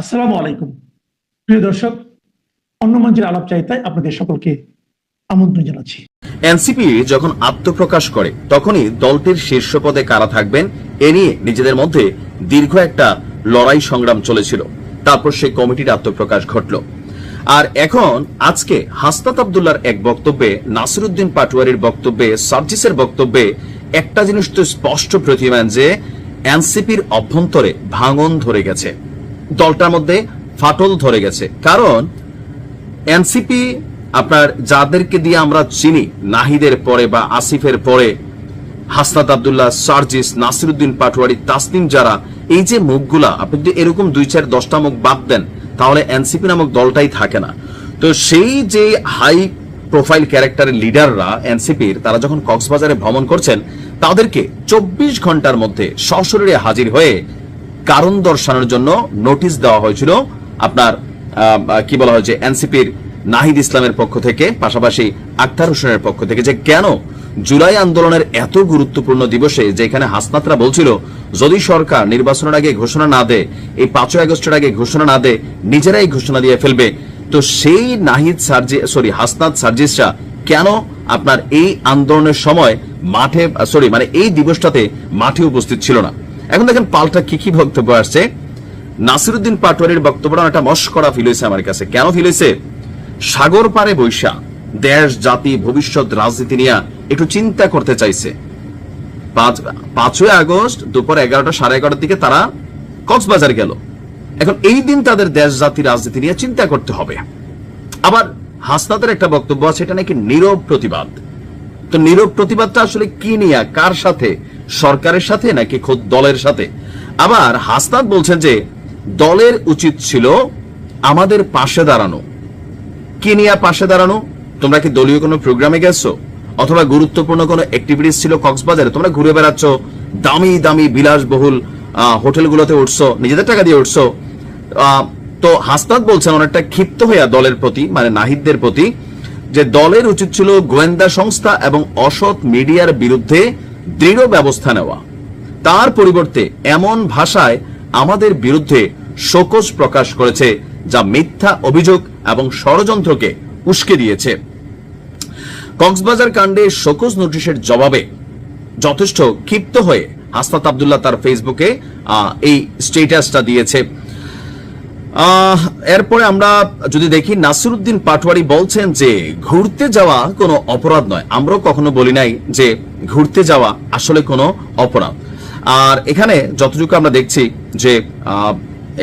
আসসালামু আলাইকুম। প্রিয় দর্শক অন্য মঞ্চের আলাপ চাইতায় আপনাদের সকলকে আমন্ত্রণ জানাচ্ছি। এনসিপি যখন আত্মপ্রকাশ করে, তখনই দলটির শীর্ষ পদে কারা থাকবেন, এ নিয়ে নিজেদের মধ্যে দীর্ঘ একটা লড়াই সংগ্রাম চলেছিল। তারপর সেই কমিটির আত্মপ্রকাশ ঘটল। আর এখন আজকে হাসনাত আবদুল্লার এক বক্তব্যে, নাসিরুদ্দিন পাটোয়ারির বক্তব্যে, সার্জিসের বক্তব্যে একটা জিনিস তো স্পষ্ট প্রতিমান যে, এনসিপির অভ্যন্তরে ভাঙন ধরে গেছে। দলটার মধ্যে ফাটল ধরে গেছে। কারণ, এনসিপি আপনার যাদেরকে দিয়ে আমরা চিনি, নাহিদের পরে বা আসিফের পরে, হাসনাত আবদুল্লাহ, সার্জিস, নাসিরুদ্দিন পাটোয়ারি, তাসনিম যারা, এই যে মুখগুলা, আপনি যদি এরকম দুই চার দশটা মুখ বাদ দেন, তাহলে এনসিপি নামক দলটাই থাকে না। তো সেই যে হাই প্রোফাইল ক্যারেক্টারের লিডাররা এনসিপির, তারা যখন কক্সবাজারে ভ্রমণ করছেন, তাদেরকে চব্বিশ ঘণ্টার মধ্যে সশরীরে হাজির হয়ে কারণ দর্শানোর জন্য নোটিশ দেওয়া হয়েছিল আপনার কি বলা হয়েছে এনসিপির নাহিদ ইসলামের পক্ষ থেকে, পাশাপাশি আক্তার হোসেনের পক্ষ থেকে যে কেন জুলাই আন্দোলনের এত গুরুত্বপূর্ণ দিবসে যেখানে হাসনাতরা বলছিল, যদি সরকার নির্বাচনের আগে ঘোষণা না দেয়, এই পাঁচই আগস্টের আগে ঘোষণা না দেয়, নিজেরাই ঘোষণা দিয়ে ফেলবে। তো সেই নাহিদ সার্জি সরি হাসনাত সার্জিসরা কেন আপনার এই আন্দোলনের সময় মাঠে সরি মানে এই দিবসটাতে মাঠে উপস্থিত ছিল না? এখন দেখেন পাল্টা কি কি বক্তব্য আসছে। নাসিরুদ্দিন পাটোয়ারির বক্তব্যটা একটা মস্করা ফিল হয়েছে আমার কাছে। কেন ফিল হয়েছে? সাগর পারে বৈশা, দেশ, জাতি, ভবিষ্যৎ, রাজনীতি নিয়ে একটু চিন্তা করতে চাইছে। পাঁচই আগস্ট দুপুর এগারোটা সাড়ে এগারোটার দিকে তারা কক্সবাজার গেল। এখন এই দিন তাদের দেশ, জাতি, রাজনীতি নিয়ে চিন্তা করতে হবে। আবার হাসনাতের একটা বক্তব্য আছে, এটা নাকি নীরব প্রতিবাদ? তো নীরব প্রতিবাদটা আসলে কি নিয়ে, কার সাথে? সরকারের সাথে নাকি খোদ দলের সাথে? আবার হাসনাত বলছেন যে, দলের উচিত ছিল আমাদের পাশে দাঁড়ানো। কি নিয়ে পাশে দাঁড়ানো? তোমরা কি দলীয় কোনো প্রোগ্রামে গেছো? অথবা গুরুত্বপূর্ণ কোনো অ্যাক্টিভিটিস ছিল কক্সবাজারে? তোমরা ঘুরে বেড়াচ্ছ, দামি দামি, বিলাসবহুল হোটেলগুলোতে উঠছো, নিজেদের টাকা দিয়ে উঠছো। তো হাসনাত বলছেন অনেকটা ক্ষিপ্ত হইয়া দলের প্রতি মানে নাহিদদের প্রতি, যে দলের উচিত ছিল গোয়েন্দা সংস্থা এবং অসৎ মিডিয়ার বিরুদ্ধে দৃঢ় ব্যবস্থা নেওয়া। তার পরিবর্তে এমন ভাষায় আমাদের বিরুদ্ধে শোকজ প্রকাশ করেছে, যা মিথ্যা অভিযোগ এবং ষড়যন্ত্রকে উস্কে দিয়েছে। কক্সবাজার কাণ্ডে শোকজ নোটিশের জবাবে যথেষ্ট ক্ষিপ্ত হয়ে হাসনাত আবদুল্লাহ তার ফেসবুকে এই স্টেটাসটা দিয়েছে। এরপরে আমরা যদি দেখি নাসিরুদ্দিন পাটোয়ারি বলছেন যে ঘুরতে যাওয়া কোনো অপরাধ নয়। আমরাও কখনো বলি নাই যে ঘুরতে যাওয়া আসলে কোনো অপরাধ। আর এখানে যতটুকু আমরা দেখছি যে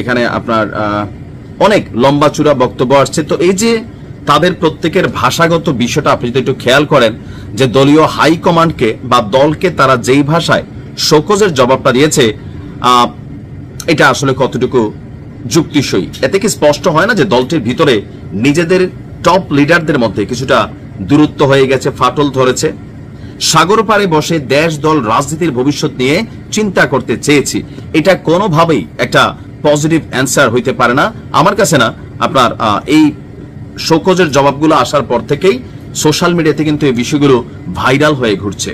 এখানে আপনার অনেক লম্বা চূড়া বক্তব্য আসছে। তো এই যে তাদের প্রত্যেকের ভাষাগত বিষয়টা আপনি যদি একটু খেয়াল করেন, যে দলীয় হাই কমান্ডকে বা দলকে তারা যেই ভাষায় শোকজের জবাবটা দিয়েছে এটা আসলে কতটুকু যুক্তিসই এতে কি স্পষ্ট হয় না যে দলটির ভিতরে নিজেদের টপ লিডারদের মধ্যে কিছুটা দূরত্ব হয়ে গেছে, ফাটল ধরেছে? সাগর পারে বসে দেশ, দল, রাজনীতির ভবিষ্যৎ নিয়ে চিন্তা করতে চেয়েছি। এটা কোনোভাবেই একটা পজিটিভ অ্যান্সার হইতে পারে না। আমার কাছে না, আপনার এই শোকজের জবাবগুলো আসার পর থেকেই সোশ্যাল মিডিয়াতে কিন্তু এই বিষয়গুলো ভাইরাল হয়ে ঘুরছে।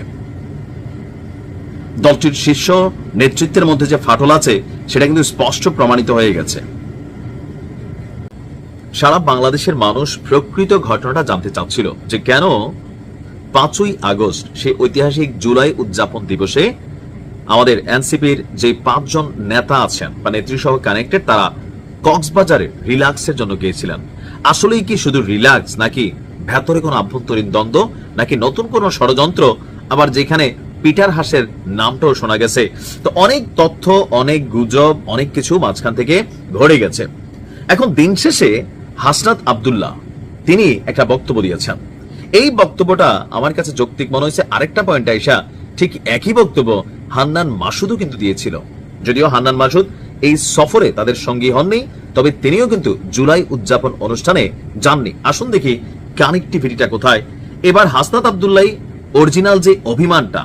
দলটির শীর্ষ নেতৃত্বের মধ্যে যে ফাটল আছে, সেটা কিন্তু স্পষ্ট প্রমাণিত হয়ে গেছে। সারা বাংলাদেশের মানুষ প্রকৃত ঘটনাটা জানতে চাচ্ছিল যে কেন পাঁচই আগস্ট, সেই ঐতিহাসিক জুলাই উদযাপন দিবসে আমাদের এনসিপির যে পাঁচজন নেতা আছেন বা নেত্রী সহ কানেক্টেড, তারা কক্সবাজারে রিল্যাক্সের জন্য গিয়েছিলেন। আসলেই কি শুধু রিল্যাক্স নাকি ভেতরে কোনো আভ্যন্তরীণ দ্বন্দ্ব, নাকি নতুন কোনো ষড়যন্ত্র? আবার যেখানে পিটার হাসের নামটাও শোনা গেছে। তো অনেক তথ্য, অনেক গুজব, অনেক কিছু মাঝখান থেকে ঘটে গেছে। এখন দিন শেষে হাসনাত আবদুল্লাহ, তিনি একটা বক্তব্য দিয়েছেন। এই বক্তব্যটা আমার কাছে যৌক্তিক মনে হয়েছে। আরেকটা পয়েন্ট আইসা ঠিক একই বক্তব্য হান্নান মাসুদও কিন্তু দিয়েছিল। যদিও হান্নান মাসুদ এই সফরে তাদের সঙ্গী হননি, তবে তিনিও কিন্তু জুলাই উদযাপন অনুষ্ঠানে যাননি। আসুন দেখি কানেক্টিভিটিটা কোথায়। এবার হাসনাত আবদুল্লাহ অরিজিনাল যে অভিমানটা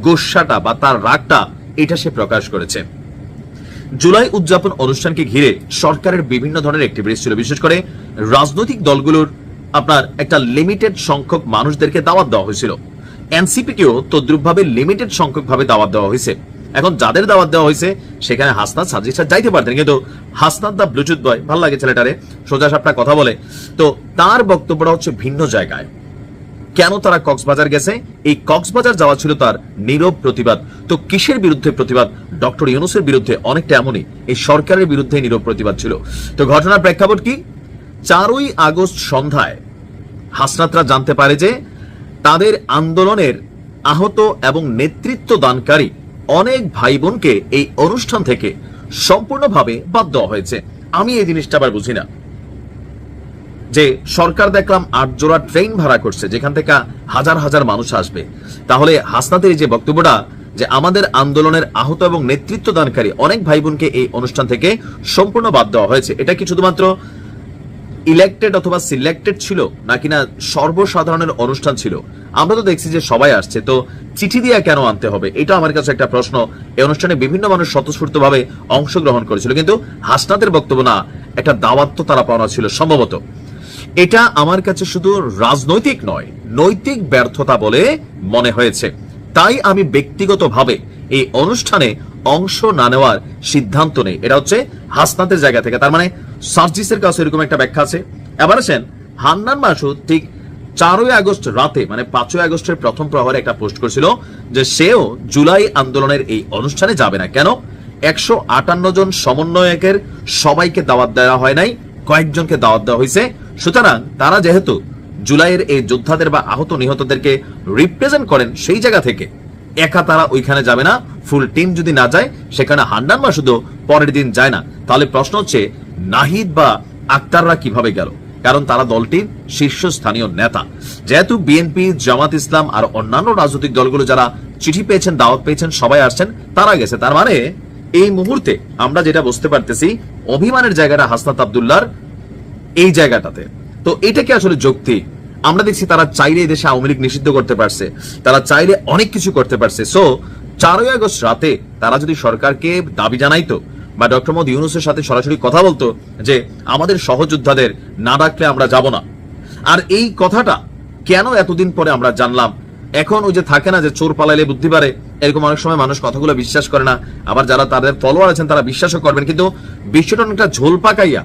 গোস্বাটা বা তার রাগটা এটা সে প্রকাশ করেছে। জুলাই উদযাপন অনুষ্ঠানকে ঘিরে সরকারের বিভিন্ন ধরনের অ্যাক্টিভিটিস ছিল। বিশেষ করে রাজনৈতিক দলগুলোর আপনার একটা লিমিটেড সংখ্যক মানুষদেরকে দাওয়াত দেওয়া হয়েছিল। এনসিপি কেও তদ্রুপভাবে লিমিটেড সংখ্যক ভাবে দাওয়াত দেওয়া হয়েছে। এখন যাদের দাওয়াত দেওয়া হয়েছে, সেখানে হাসনাদ সাজিদ যাইতে পারতেন, কিন্তু হাসনাদ দা ব্লুটুথ বয় ভালো লাগে ছেলেটারে। সোজা সাপটা কথা বলে। তো তার বক্তব্যটা হচ্ছে ভিন্ন জায়গায়। কেন তারা কক্সবাজার গেছে? এই কক্সবাজার যাওয়া ছিল তার নীরব প্রতিবাদ। তো কিসের বিরুদ্ধে প্রতিবাদ? ডক্টর ইউনুসের বিরুদ্ধে অনেকটা এমনই। এই সরকারের বিরুদ্ধে নীরব প্রতিবাদ ছিল। তো ঘটনার প্রেক্ষাপট কি? চারই আগস্ট সন্ধ্যায় হাসনাতরা জানতে পারে যে তাদের আন্দোলনের আহত এবং নেতৃত্ব দানকারী অনেক ভাই বোনকে এই অনুষ্ঠান থেকে সম্পূর্ণভাবে বাদ দেওয়া হয়েছে। আমি এই জিনিসটা আবার বুঝি না। যে সরকার দেখলাম আট জোড়া ট্রেন ভাড়া করছে, যেখান থেকে হাজার হাজার মানুষ আসবে। তাহলে হাসনাতের যে বক্তব্যটা, যে আমাদের আন্দোলনের আহত এবং নেতৃত্ব দানকারী অনেক ভাই বোনকে এই অনুষ্ঠান থেকে সম্পূর্ণ বাদ দেওয়া হয়েছে। এটা কি শুধুমাত্র ইলেক্টেড অথবা সিলেক্টেড ছিল, নাকি না সর্বসাধারণের অনুষ্ঠান ছিল? আমরা তো দেখছি যে সবাই আসছে, তো চিঠি দিয়া কেন আনতে হবে? এটা আমার কাছে একটা প্রশ্ন। এই অনুষ্ঠানে বিভিন্ন মানুষ স্বতঃস্ফূর্তভাবে অংশগ্রহণ করেছিল, কিন্তু হাসনাতের বক্তব্য না, একটা দাওয়াত তো তারা পাওয়া ছিল, সম্ভবত। এটা আমার কাছে শুধু রাজনৈতিক নয়, নৈতিক ব্যর্থতা বলে মনে হয়েছে। তাই আমি ব্যক্তিগতভাবে এই অনুষ্ঠানে অংশ না নেওয়ার সিদ্ধান্ত নেই। এটা হচ্ছে হাসনাতের জায়গা থেকে। তার মানে সার্জিসের কাছে এরকম একটা ব্যাখ্যা আছে। এবার আসেন, হান্নান মাসুদ ঠিক চারই আগস্ট রাতে মানে পাঁচই আগস্টের প্রথম প্রহরে একটা পোস্ট করেছিল যে সেও জুলাই আন্দোলনের এই অনুষ্ঠানে যাবে না। কেন? একশো আটান্ন জন সমন্বয়কের সবাইকে দাওয়াত দেওয়া হয় নাই, কয়েকজনকে দাওয়াত দেওয়া হয়েছে। সুতরাং তারা যেহেতু জুলাইয়ের এই যোদ্ধাদের বা আহত নিহতদেরকে রিপ্রেজেন্ট করেন সেই জায়গা থেকে, একা তারা ওইখানে যাবে না ফুল টিম যদি না যায়, সেখানে হান্ডান মাসুদও পরের দিন যায় না। তাহলে প্রশ্ন হচ্ছে, নাহিদ বা আক্তাররা কীভাবে গেল? কারণ তারা দলটির শীর্ষস্থানীয় নেতা। যেহেতু বিএনপি জামাত ইসলাম আর অন্যান্য রাজনৈতিক দলগুলো যারা চিঠি পেয়েছেন, দাওয়াত পেয়েছেন, সবাই আসছেন, তারা গেছে। তার মানে এই মুহূর্তে আমরা যেটা বুঝতে পারতেছি, অভিমানের জায়গাটা হাসনাত আবদুল্লার এই জায়গাটাতে। তো এটা কি আসলে যুক্তি। আমরা দেখছি তারা চাইলে দেশে আওয়ামী লীগ নিষিদ্ধ করতে পারছে। তারা চাইলে অনেক কিছু করতে পারছে। সো চারই আগস্ট রাতে তারা যদি সরকারকে দাবি জানাইতো বা ডক্টর মোহাম্মদ ইউনুসের সাথে সরাসরি কথা বলতো যে আমাদের সহযোদ্ধাদের না ডাকলে আমরা যাব না। আর এই কথাটা কেন এতদিন পরে আমরা জানলাম? এখন ওই যে থাকে না যে চোর পালাইলে বুদ্ধি পারে এরকম অনেক সময় মানুষ কথাগুলো বিশ্বাস করে না। আবার যারা তাদের ফলোয়ার আছেন তারা বিশ্বাসও করবেন। কিন্তু বিশ্বটা অনেকটা ঝোল পাকাইয়া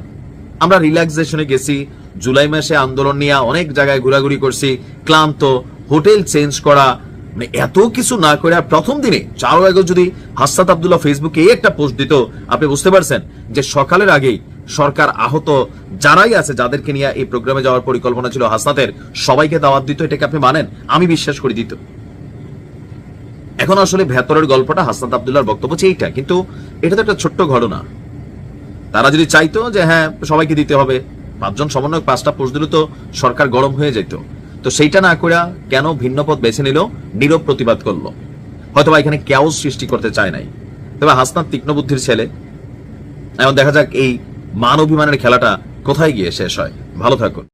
আমরা রিল্যাক্সেশনে গেছি, জুলাই মাসে আন্দোলন নিয়ে অনেক জায়গায় ঘোরাঘুরি করছি, ক্লান্ত, হোটেল চেঞ্জ করা মানে এত কিছু না করে প্রথম দিনে চারো আগস্ট যদি হাসাত আবদুল্লাহ ফেসবুকে এই একটা পোস্ট দিত, আপনি বুঝতে পারছেন যে সকালের আগেই সরকার আহত যারাই আছে যাদেরকে নিয়ে এই প্রোগ্রামে যাওয়ার পরিকল্পনা ছিল হাসনাতের, সবাইকে দাওয়াত দিত, এটাকে আপনি মানেন? আমি বিশ্বাস করে দিত। এখন আসলে ভেতরের গল্পটা হাসনাত আবদুল্লাহর বক্তব্য হচ্ছে এইটা, কিন্তু এটা তো একটা ছোট্ট ঘটনা। তারা যদি চাইতো যে হ্যাঁ সবাইকে দিতে হবে, পাঁচজন সমন্বয়ক, পাঁচটা পোস্ট দিলে তো সরকার গরম হয়ে যেত। তো সেইটা না করে কেন ভিন্ন পথ বেছে নিল, নীরব প্রতিবাদ করল। হয়তো বা এখানে কেউ সৃষ্টি করতে চায় নাই। তবে হাসনাত তীক্ষ্ণ বুদ্ধির ছেলে। এখন দেখা যাক এই মান অভিমানের খেলাটা কোথায় গিয়ে শেষ হয়। ভালো থাকুন।